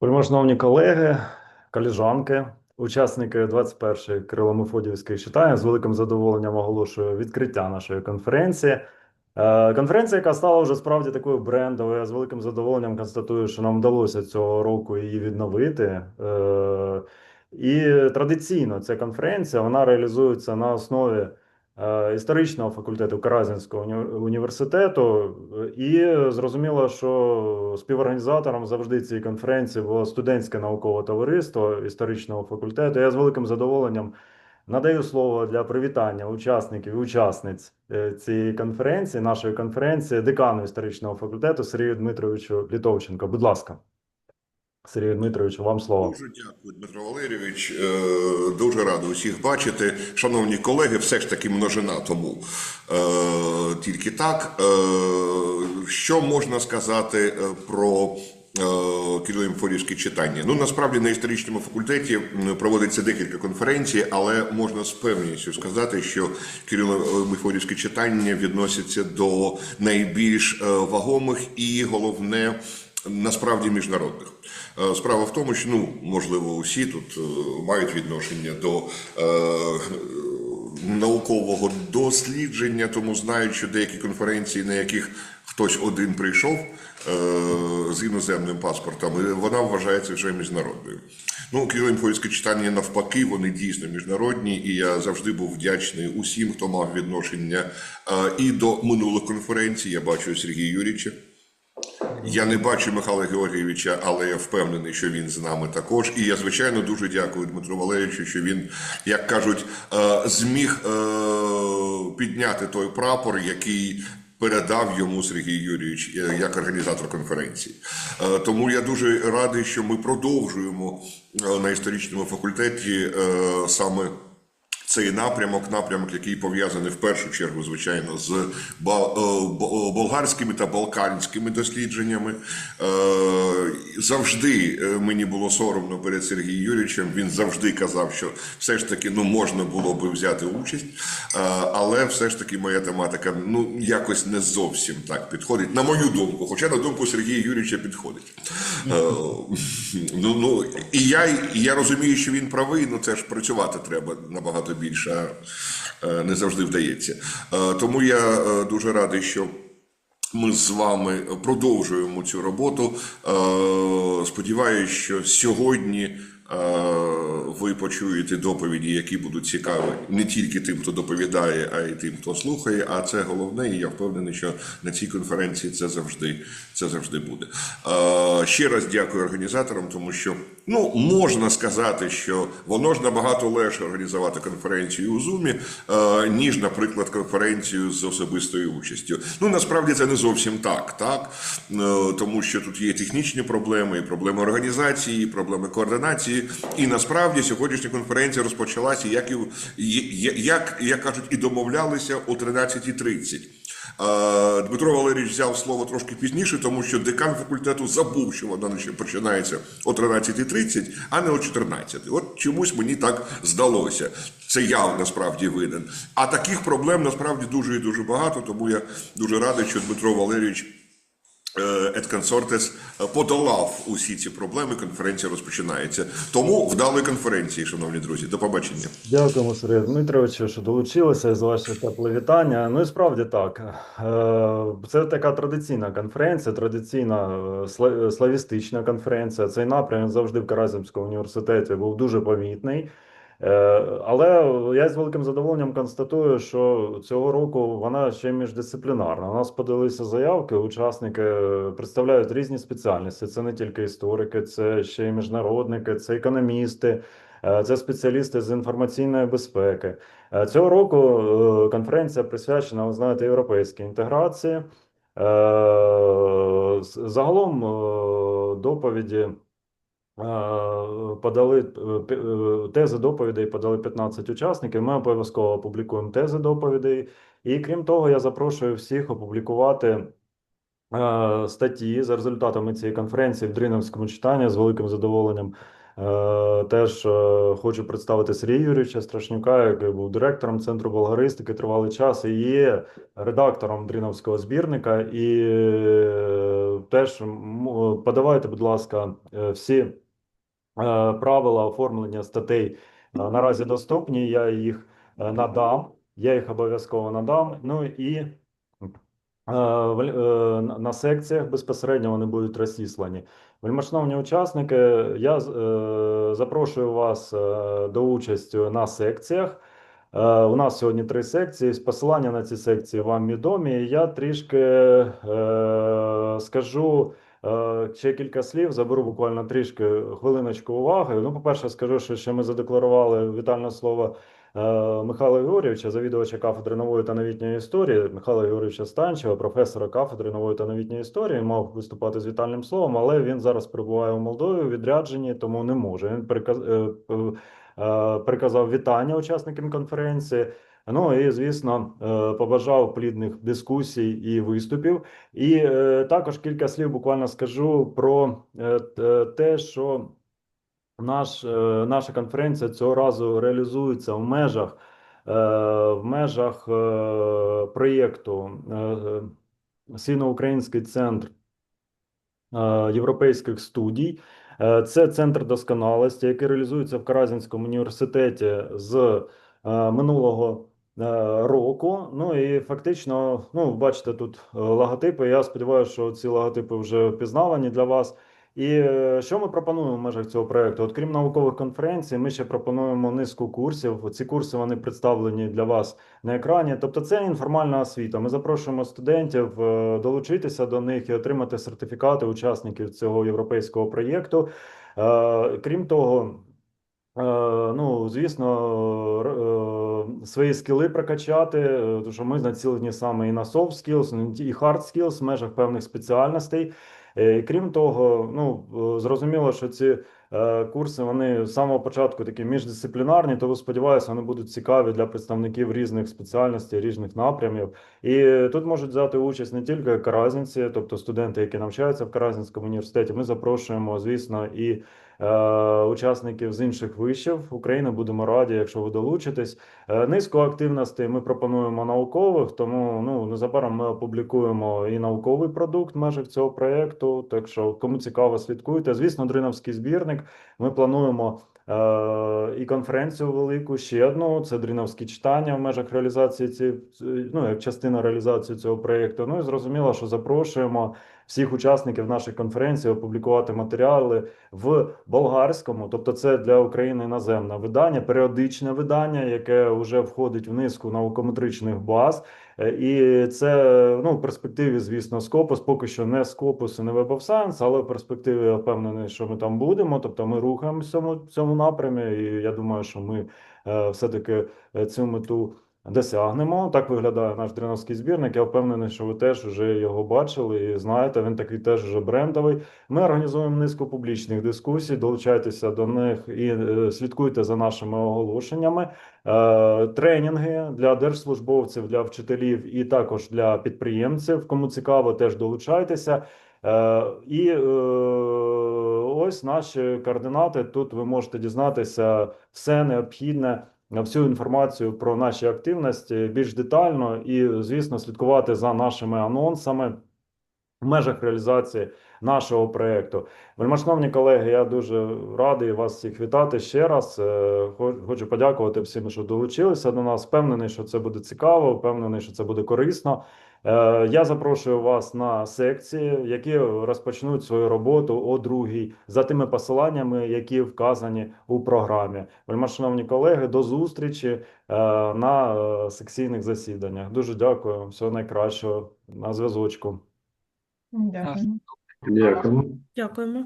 Вельможновні колеги, колежанки, учасники 21-ї Кирило-Мефодіївської читання з великим задоволенням оголошую відкриття нашої конференції. Е, Конференція, яка стала вже справді такою брендовою, я з великим задоволенням констатую, що нам вдалося цього року її відновити. Е, І традиційно ця конференція вона реалізується на основі історичного факультету Каразінського університету. І зрозуміло, що співорганізатором завжди цієї конференції було студентське наукове товариство історичного факультету. Я з великим задоволенням надаю слово для привітання учасників і учасниць е, цієї конференції, нашої конференції, декану історичного факультету Сергію Дмитровичу Літовченко. Будь ласка, Сергію Дмитровичу, вам слово. Дуже дякую, Дмитро Валерійович. Е, Дуже радий усіх бачити. Шановні колеги, все ж таки множина тому. Е, Тільки так. Е, Що можна сказати про Кирило-Мефодіївське читання? Ну, насправді на історичному факультеті проводиться декілька конференцій, але можна з певністю сказати, що Кирило-Мефодіївське читання відноситься до найбільш вагомих і головне насправді міжнародних. Е, Справа в тому, що ну можливо усі тут е, мають відношення до е, наукового дослідження, тому знають, що деякі конференції, на яких хтось один прийшов з іноземним паспортом, вона вважається вже міжнародною. Ну, Києво-Інфойське читання навпаки, вони дійсно міжнародні, і я завжди був вдячний усім, хто мав відношення і до минулих конференцій. Я бачу Сергія Юрійовича. Я не бачу Михайла Георгійовича, але я впевнений, що він з нами також. І я, звичайно, дуже дякую Дмитру Валерійовичу, що він, як кажуть, е, зміг е, підняти той прапор, який. Передав йому Сергій Юрійович е, як організатор конференції. Тому я дуже радий, що ми продовжуємо на історичному факультеті саме цей напрямок, напрямок, який пов'язаний в першу чергу, звичайно, з е, бо- болгарськими та балканськими дослідженнями. Е, Завжди е, мені було соромно перед Сергієм Юрійовичем. Він завжди казав, що все ж таки ну можна було би взяти участь, Е, але все ж таки моя тематика ну якось не зовсім так підходить, на мою думку. Хоча на думку Сергія Юрійовича підходить. Е, Ну, ну і я, і я розумію, що він правий, ну це ж працювати треба набагато більше, а е, не завжди вдається. Е, Тому я е, дуже радий, що. Ми з вами продовжуємо цю роботу. Сподіваюся, що сьогодні ви почуєте доповіді, які будуть цікаві не тільки тим, хто доповідає, а й тим, хто слухає. А це головне, і я впевнений, що на цій конференції це завжди, це завжди буде. Ще раз дякую організаторам, тому що ну можна сказати, що воно ж набагато легше організувати конференцію у Зумі, ніж, наприклад, конференцію з особистою участю. Ну насправді це не зовсім так, так Е, тому що тут є технічні проблеми, і проблеми організації, і проблеми координації. І насправді сьогоднішня конференція розпочалася, як і як, як, кажуть, і домовлялися о 13.30. Е, Дмитро Валерійович взяв слово трошки пізніше, тому що декан факультету забув, що вона ще починається о 13.30, а не о 14. От чомусь мені так здалося. Це я насправді винен. А таких проблем насправді дуже і дуже багато, тому я дуже радий, що Дмитро Валерійович Консортес подолав усі ці проблеми. Конференція розпочинається. Тому вдалої конференції, шановні друзі. До побачення. Дякуємо, Сергію Дмитровичу, що долучилися за ваше тепле вітання. Ну і справді так. Е, Це така традиційна конференція, традиційна е, славістична конференція. Цей напрям завжди в Каразінському університеті був дуже помітний. Е, Але я з великим задоволенням констатую, що цього року вона ще міждисциплінарна. У нас подалися заявки, учасники е, представляють різні спеціальності. Це не тільки історики, це ще й міжнародники, це економісти. Е, Це спеціалісти з інформаційної безпеки. Цього року конференція присвячена, ви знаєте, європейській інтеграції. Загалом доповіді подали е, е, тези доповідей подали 15 учасників. Ми обов'язково опублікуємо тези доповідей. І крім того, я запрошую всіх опублікувати е, статті за результатами цієї конференції в Дринівському читанні з великим задоволенням. Теж хочу представити Сергія Юрійовича Страшнюка, який був директором центру болгаристики тривалий час і є редактором Дріновського збірника. І теж подавайте, будь ласка, всі правила оформлення статей е, наразі доступні. Я їх е, надам. Я їх обов'язково надам. Ну і е, е, на- секціях безпосередньо вони будуть розіслані. Вельмишановні учасники, я е, запрошую вас е, до участі на секціях. Е, У нас сьогодні три секції. Посилання на ці секції вам відомі. Я трішки е, скажу е, ще кілька слів, заберу буквально трішки хвилиночку уваги. Ну, по-перше, скажу, що ще ми задекларували вітальне слово е, Михайла Георгійовича, завідувача кафедри нової та новітньої історії, Михайла Георгійовича Станчева, професора кафедри нової та новітньої історії, мав виступати з вітальним словом, але він зараз перебуває у Молдові у відрядженні, тому не може. Він приказ, е, е, е, приказав вітання учасникам конференції. Ну і звісно, е, побажав плідних дискусій і виступів. І е, також кілька слів буквально скажу про е, те, що наш, наша конференція цього разу реалізується в межах, в межах проєкту Сіно-Український центр європейських студій. Це центр досконалості, який реалізується в Каразінському університеті з минулого року. Ну і фактично, ну, бачите, тут е, логотипи. Я сподіваюся, що ці логотипи вже впізнавані для вас. І е, що ми пропонуємо в межах цього проекту? От крім наукових конференцій, ми ще пропонуємо низку курсів. Ці курси вони представлені для вас на екрані. Тобто, це інформальна освіта. Ми запрошуємо студентів е, долучитися до них і отримати сертифікати учасників цього європейського проєкту. Е, Крім того, Е, Ну, звісно, е, свої скіли прокачати, е, тому що ми націлені саме і на soft skills, і hard skills в межах певних спеціальностей. Е, Крім того, ну е, зрозуміло, що ці е, курси вони з самого початку такі міждисциплінарні, тому сподіваюся, вони будуть цікаві для представників різних спеціальностей, різних напрямів. І тут можуть взяти участь не тільки каразінці, тобто студенти, які навчаються в Каразінському університеті. Ми запрошуємо, звісно, і е, учасників з інших вишів України. Будемо раді, якщо ви долучитесь. Е, Низку активностей ми пропонуємо наукових, тому ну незабаром ми опублікуємо і науковий продукт в межах цього проєкту. Так що, кому цікаво, слідкуйте. Звісно, Дриновський збірник. Ми плануємо. е, І конференцію велику ще одну це дріновські читання в межах реалізації ці, ну як частина реалізації цього проєкту. Ну і зрозуміло, що запрошуємо всіх учасників нашої конференції опублікувати матеріали в болгарському, тобто це для України іноземне видання, періодичне видання, яке вже входить в низку наукометричних баз. Е, І це ну в перспективі, звісно, Скопус, поки що не Скопус і не Web of Science, але в перспективі я впевнений, що ми там будемо. Тобто ми рухаємося в цьому, напрямі, і я думаю, що ми е, все-таки е, цю мету досягнемо. Так виглядає наш дриновський збірник. Я впевнений, що ви теж вже його бачили і знаєте, він такий теж вже брендовий. Ми організуємо низку публічних дискусій. Долучайтеся до них і е, слідкуйте за нашими оголошеннями. Е, Тренінги для держслужбовців, для вчителів і також для підприємців. Кому цікаво, теж долучайтеся. Е, І ось наші координати. Тут ви можете дізнатися все необхідне, всю інформацію про наші активності більш детально і, звісно, слідкувати за нашими анонсами в межах реалізації нашого проєкту. Вельмашновні колеги, я дуже радий вас всіх вітати ще раз. Е, Хочу подякувати всім, що долучилися до нас. Впевнений, що це буде цікаво, впевнений, що це буде корисно. Е, Я запрошую вас на секції, які розпочнуть свою роботу о другій за тими посиланнями, які вказані у програмі. Вельмашановні колеги, до зустрічі е, на е, секційних засіданнях. Дуже дякую. Всього найкращого на зв'язочку. Дякую. Дякую. Дякуємо.